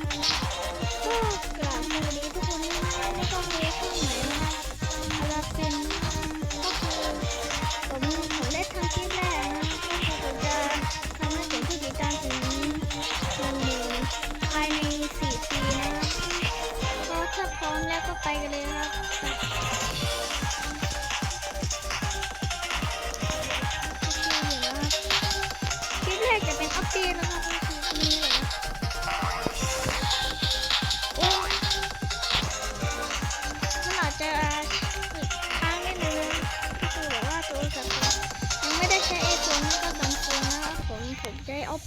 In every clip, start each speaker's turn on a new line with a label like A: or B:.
A: ก็กราบสวัสดีทุกคนด้วยนะไม่ต้องมีช่องไหนนะอาราเป็นก็คือผมผมได้ทำคลิปแรกนะก็คือผมจะทำให้ถึงผู้ติดตามถึงหนึ่งหมื่นภายในสี่ปีนะครับก็ถ้าพร้อมแล้วก็ไปกันเลยครับคลิปแรกจะเป็นอัปเดตนะครั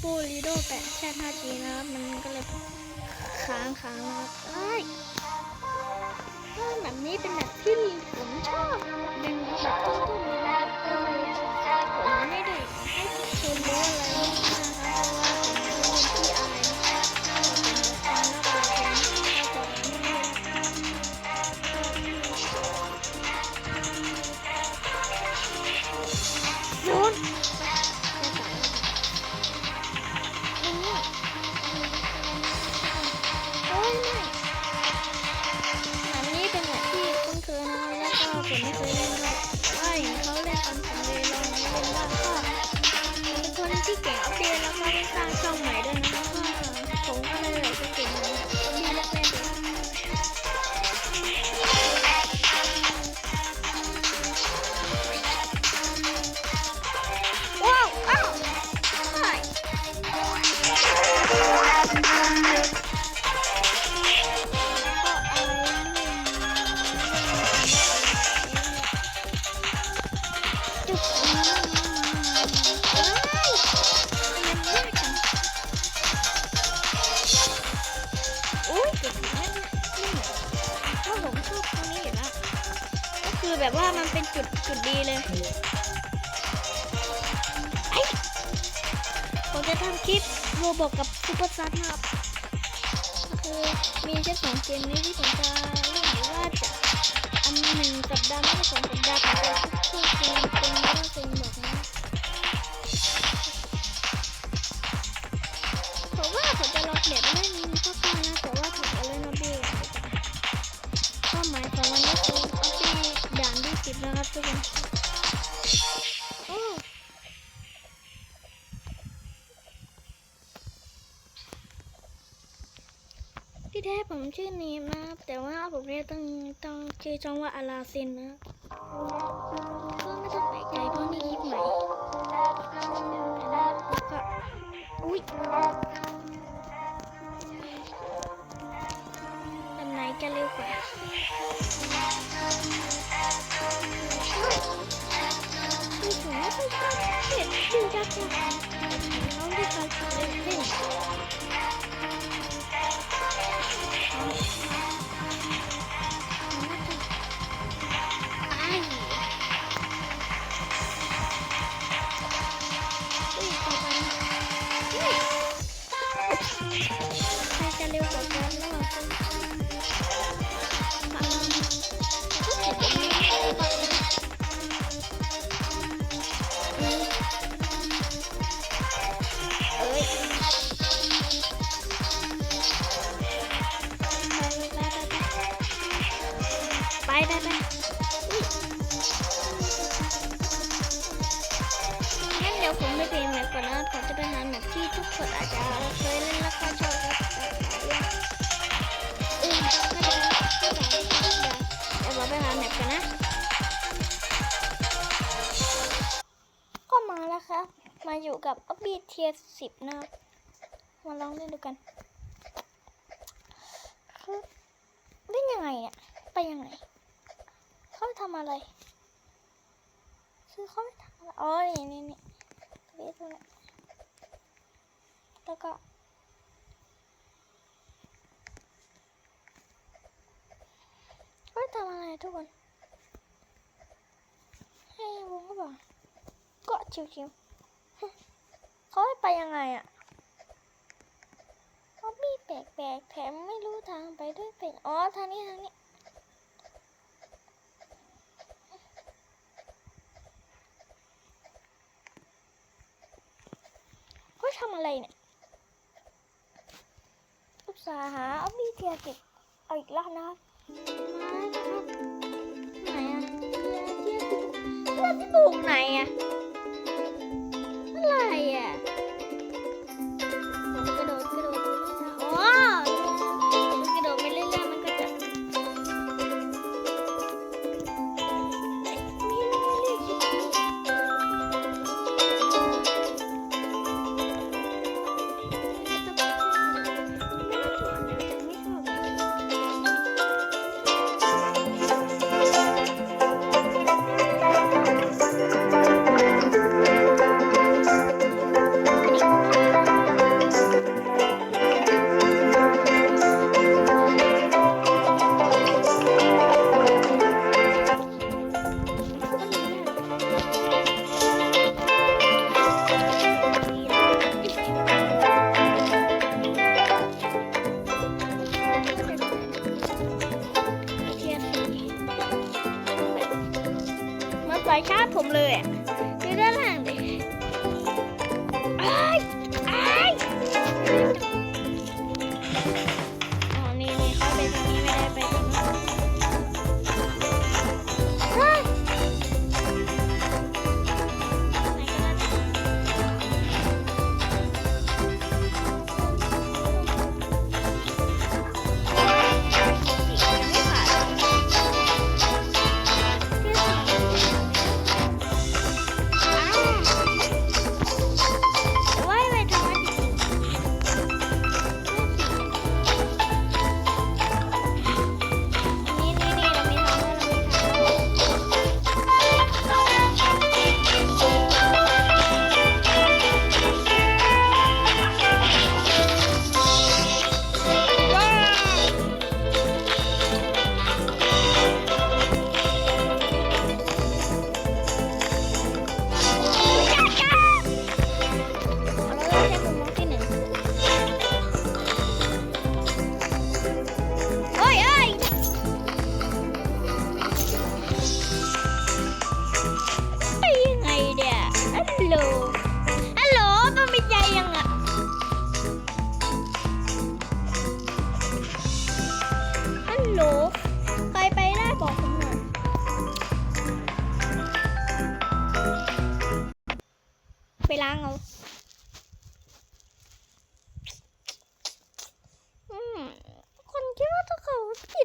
A: ใช้ oppo reno 8 z 5g นะครับ มันก็เลยค้างค้างนะครับเอ้ยแบบนี้เป็นแบบที่ผมชอบนะครับเป็นแบบต้นๆเลยนะครับ คือแบบว่ามันเป็นจุดจุดดีเลยไอ้ผมจะทำคลิปโรบอกกับซูเปอร์ซันนะครับคือมีแค่สองเกมนี้ที่ผมจะเล่นหรือว่าจะอันหนึ่งสัปดาห์ไม่ก็สองสัปดาห์ผมจะพูดเก แท้ผมชื่อเนมนะครับแต่ว่าผมเรียกต้องต้องชื่อช่องว่าอาราเซนนะก็ไม่ต้องแปลกใจเพราะนี่คลิปใหม่ก็อุ้ยอันไหนจะเร็วกว่าคือผมไม่ค่อยชอบเห็นจริงจัง มปที่ทุกคนอาจจะเคยเล่นแล้วก็ชอบครับออไม่เป็นไรไม่เป็นไรเดี๋ยวเราไปหาแมปกันนะ ก็มาแล้วครับ มาอยู่กับอัปบีเทียสิบนะครับมาลองเล่นดูกันคือเล่นยังไงเนี่ย ไปยังไง เขาทำอะไร คือเขาไม่ทำอะไร อ๋อ นี่นี่นี่ตรงนี้ตรงนี้ แล้วก็เขาทำอะไรทุกคน ให้วงก็บอกก็ชิวๆเขาให้ไปยังไงอะเขามีแปลกๆแถมไม่รู้ทางไปด้วยเป็นอ๋อทางนี้ทางนี้เขาทำอะไรเนี่ย ษาหาเอามีเทียเก็บเอาอีกแรอบนะครับไหนอะเทียเทียที่ปลูกไหนอะอะไรอะ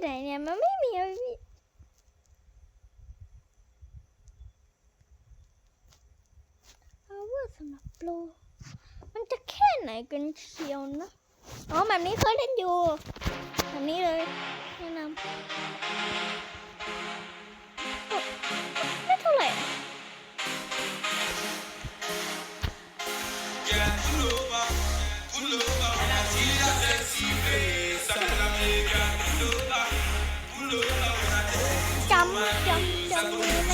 A: ไหนเนี่ย มันไม่มีพี่อาวุธสำหรับโปรมันจะแค่ไหนกันเชียวนะ อ๋อแบบนี้เคยเล่นอยู่แบบนี้เลยแนะนำไม่เท่าไหร่
B: 小小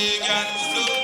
B: They got the